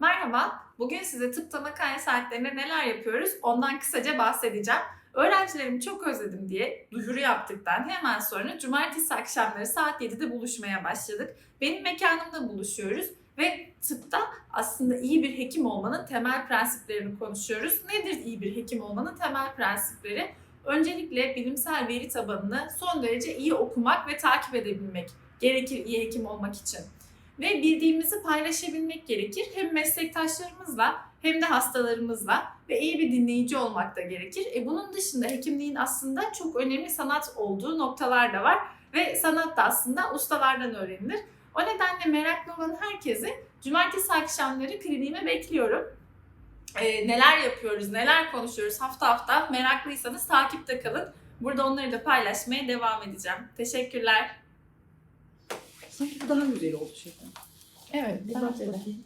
Merhaba, bugün size tıp makale saatlerinde neler yapıyoruz ondan kısaca bahsedeceğim. Öğrencilerimi çok özledim diye duyuru yaptıktan hemen sonra cumartesi akşamları saat 7'de buluşmaya başladık. Benim mekanımda buluşuyoruz ve tıpta aslında iyi bir hekim olmanın temel prensiplerini konuşuyoruz. Nedir iyi bir hekim olmanın temel prensipleri? Öncelikle bilimsel veri tabanını son derece iyi okumak ve takip edebilmek gerekir iyi hekim olmak için ve bildiğimizi paylaşabilmek gerekir. Hem meslektaşlarımızla hem de hastalarımızla ve iyi bir dinleyici olmak da gerekir. E bunun dışında hekimliğin aslında çok önemli sanat olduğu noktalar da var ve sanat da aslında ustalardan öğrenilir. O nedenle meraklı olan herkesi cumartesi akşamları kliniğime bekliyorum. E, neler yapıyoruz, neler konuşuyoruz hafta hafta meraklıysanız takipte kalın. Burada onları da paylaşmaya devam edeceğim. Teşekkürler. Sanki bu daha güzel oldu şefim. Evet, Bir bak bakayım.